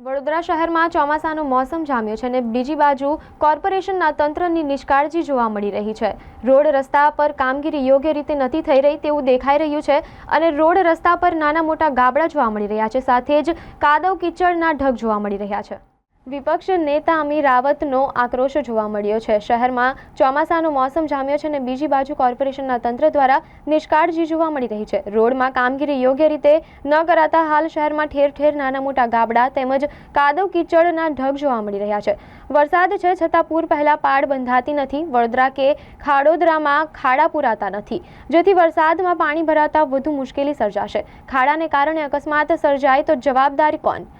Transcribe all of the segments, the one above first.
વડોદરા શહેરમાં ચોમાસાનો મોસમ જામ્યો છે અને બીજી બાજુ કોર્પોરેશનના તંત્રની નિષ્કાળજી જોવા મળી રહી છે. રોડ રસ્તા પર કામગીરી યોગ્ય રીતે નથી થઈ રહી તેવું દેખાઈ રહ્યું છે અને રોડ રસ્તા પર નાના મોટા ગાબડા જોવા મળી રહ્યા છે. સાથે જ કાદવ કિચડના ઢગ જોવા મળી રહ્યા છે. વિપક્ષ નેતા અમી રાવતનો આક્રોશ જોવા મળ્યો છે. શહેરમાં ચોમાસાનો મોસમ જામ્યો છે અને બીજી બાજુ કોર્પોરેશનના તંત્ર દ્વારા નિષ્કાળજી જોવા મળી રહી છે. રોડમાં કામગીરી યોગ્ય રીતે ન કરાતા હાલ શહેરમાં ઠેર ઠેર નાના મોટા ગાબડા તેમજ કાદવ કીચડના ઢગ જોવા મળી રહ્યા છે. વરસાદ છે છતાં પૂર પહેલા પાડ બંધાતી નથી. વડોદરા કે ખાડોદરામાં ખાડા પુરાતા નથી. જેથી વરસાદમાં પાણી ભરાતા વધુ મુશ્કેલી સર્જાશે. ખાડાને કારણે અકસ્માત સર્જાય તો જવાબદારી કોણ?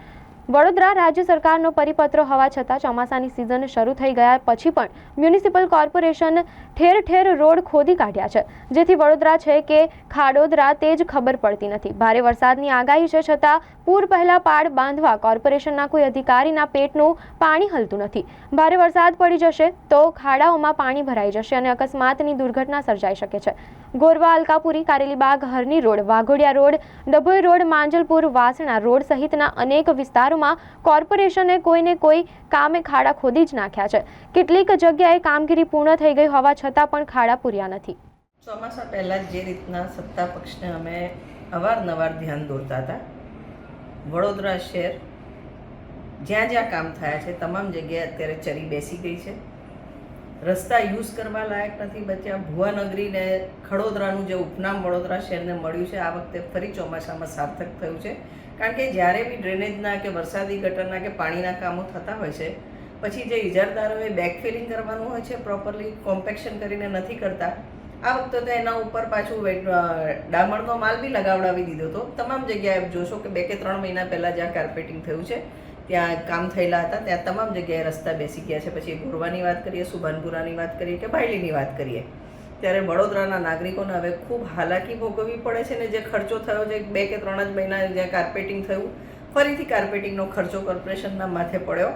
વડોદરા રાજ્ય સરકારનો પરિપત્ર હોવા છતાં ચોમાસાની સિઝન શરૂ થઈ ગયા પછી પણ મ્યુનિસિપલ કોર્પોરેશન ઠેર ઠેર રોડ ખોદી કાઢ્યા છે. જેથી વડોદરા છે કે ખાડોદરા તે જ ખબર પડતી નથી. ભારે વરસાદની આગાહી છે છતાં પૂર પહેલા પાડ બાંધવા કોર્પોરેશનના કોઈ અધિકારીના પેટનું પાણી હલતું નથી. ભારે વરસાદ પડી જશે તો ખાડાઓમાં પાણી ભરાઈ જશે અને અકસ્માતની દુર્ઘટના સર્જાઈ શકે છે. Gorwa Alkapuri Karelibaug Harni road, Waghodia road, Dabhoi road, Manjalpur, Vasna road સહિતના અનેક વિસ્તારોમાં કોર્પોરેશને કોઈને કોઈ કામે ખાડા ખોદી જ નાખ્યા છે. કેટલીક જગ્યાએ કામગીરી પૂર્ણ થઈ ગઈ હોવા છતાં પણ ખાડા પૂર્યા નથી. ચોમાસા પહેલાં જે રીતના સત્તા પક્ષને અમે અવારનવાર ધ્યાન દોરતા હતા. વડોદરા શહેર જ્યાં જ્યાં કામ થયા છે, તમામ જગ્યાએ અત્યારે ચરી બેસી ગઈ છે. રસ્તા યુઝ કરવા લાયક નથી. બચ્યા ભુવાનગરીને ખડોદરાનું જે ઉપનામ વડોદરા શહેરને મળ્યું છે, આ વખતે ફરી ચોમાસામાં સાર્થક થયું છે. કારણ કે જ્યારે બી ડ્રેનેજના કે વરસાદી ગટરના કે પાણીના કામો થતા હોય છે, પછી જે ઇજારદારોએ બેકફિલિંગ કરવાનું હોય છે પ્રોપરલી કોમ્પેક્શન કરીને નથી કરતા, આ વખતે તો એના ઉપર પાછું ડામરનો માલ બી લગાવડાવી દીધો હતો. તમામ જગ્યાએ જોશો કે બે કે ત્રણ મહિના પહેલાં જ્યાં કાર્પેટિંગ થયું છે. ત્યાં કામ થયેલા હતા, ત્યાં તમામ જગ્યાએ રસ્તા બેસી ગયા છે. પછી ગોરવાની વાત કરીએ, સુભાનપુરાની વાત કરીએ કે ભાયલીની વાત કરીએ. ત્યારે વડોદરાના નાગરિકોને હવે ખૂબ હાલાકી ભોગવવી પડે છે ને જે ખર્ચો થયો છે બે કે ત્રણ જ મહિના જ્યાં કાર્પેટિંગ થયું, ફરીથી કાર્પેટિંગનો ખર્ચો કોર્પોરેશનના માથે પડ્યો.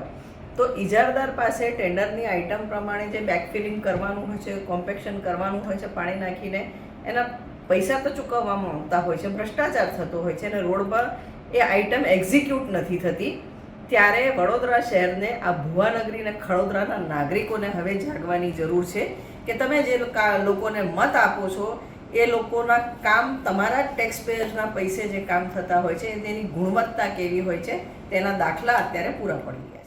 તો ઇજારદાર પાસે ટેન્ડરની આઇટમ પ્રમાણે જે બેકફિલિંગ કરવાનું હોય છે કોમ્પેક્શન કરવાનું હોય છે, પાણી નાખીને, એના પૈસા તો ચૂકવવામાં આવતા હોય છે. ભ્રષ્ટાચાર થતો હોય છે અને રોડ પર એ આઇટમ એક્ઝિક્યુટ નથી થતી. ત્યારે વડોદરા શહેરને આ ભુવાનગરી અને ખડોદરાના નાગરિકોને હવે જાગવાની જરૂર છે કે તમે જે લોકોને મત આપો છો, એ લોકોના કામ તમારા ટેક્સ પેયર્સના પૈસે જે કામ થતા હોય છે, તેની ગુણવત્તા કેવી હોય છે, તેના દાખલા અત્યારે પૂરા પડી ગયા